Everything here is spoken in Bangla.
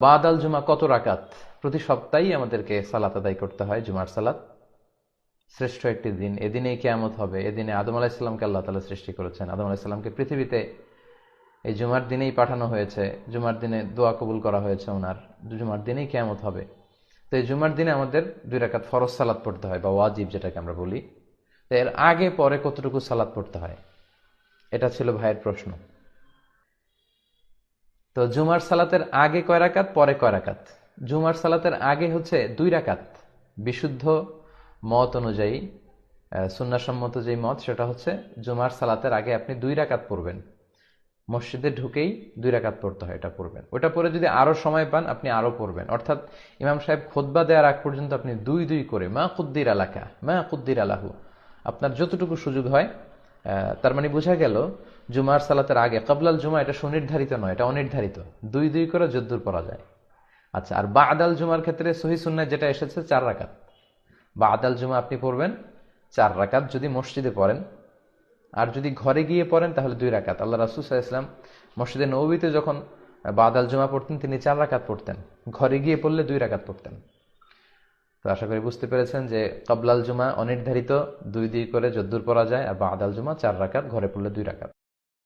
বাদ আল জুমা কত রাকাত? প্রতি সপ্তাহেই আমাদেরকে সালাত আদায় করতে হয়, জুমার সালাত। শ্রেষ্ঠ একটি দিন। এদিনেই কেয়ামত হবে। এদিনে আদম আলাহিসাল্লামকে আল্লাহ তালা সৃষ্টি করেছেন। আদম আলাহিসাল্লামকে পৃথিবীতে এই জুমার দিনেই পাঠানো হয়েছে। জুমার দিনে দোয়া কবুল করা হয়েছে ওনার। জুমার দিনেই কেয়ামত হবে। তো এই জুমার দিনে আমাদের দুই রাকাত ফরজ সালাত পড়তে হয়, বা ওয়াজিব যেটাকে আমরা বলি। তো এর আগে পরে কতটুকু সালাত পড়তে হয়? এটা ছিল ভাইয়ের প্রশ্ন। তো জুমার সালাতের আগে কয় রাকাত? পরে কয় রাকাত? জুমার সালাতের আগে হচ্ছে দুই রাকাত। বিশুদ্ধ মত অনুযায়ী সুন্নাসম্মত যেই মত, সেটা হচ্ছে জুমার সালাতের আগে আপনি দুই রাকাত পড়বেন। মসজিদে ঢুকেই দুই রাকাত পড়তে হয়, এটা পড়বেন। ওটা পরে যদি আরও সময় পান, আপনি আরও পড়বেন। অর্থাৎ ইমাম সাহেব খোদবা দেওয়ার আগ পর্যন্ত আপনি দুই দুই করে, মা কুদ্দির আলাকা, মা কুদ্দির আলাহু আপনার যতটুকু সুযোগ হয় তার মানে বোঝা গেল জুমার সালাতের আগে কাবলাল জুমা এটা সুনির্ধারিত নয়, এটা অনির্ধারিত। দুই দুই করে যদ্দুর পড়া যায়। আচ্ছা আর বা আদাল জুমার ক্ষেত্রে সহি সুন্নায় যেটা এসেছে, চার রাকাত। বা আদাল জুমা আপনি পড়বেন, চার রাকাত যদি মসজিদে পড়েন। আর যদি ঘরে গিয়ে পড়েন, তাহলে দুই রাকাত। আল্লাহ রাসুল ইসলাম মসজিদে নবীতে যখন বা আদাল জুমা পড়তেন, তিনি চার রাকাত পড়তেন। ঘরে গিয়ে পড়লে দুই রাকাত পড়তেন। তো আশা করি বুঝতে পেরেছেন যে কবলাল জুমা অনির্ধারিত, দুই দুই করে যদ্দুর পড়া যায়, আর বা আদাল জুমা চার রাকাত, ঘরে পড়লে দুই রাকাত।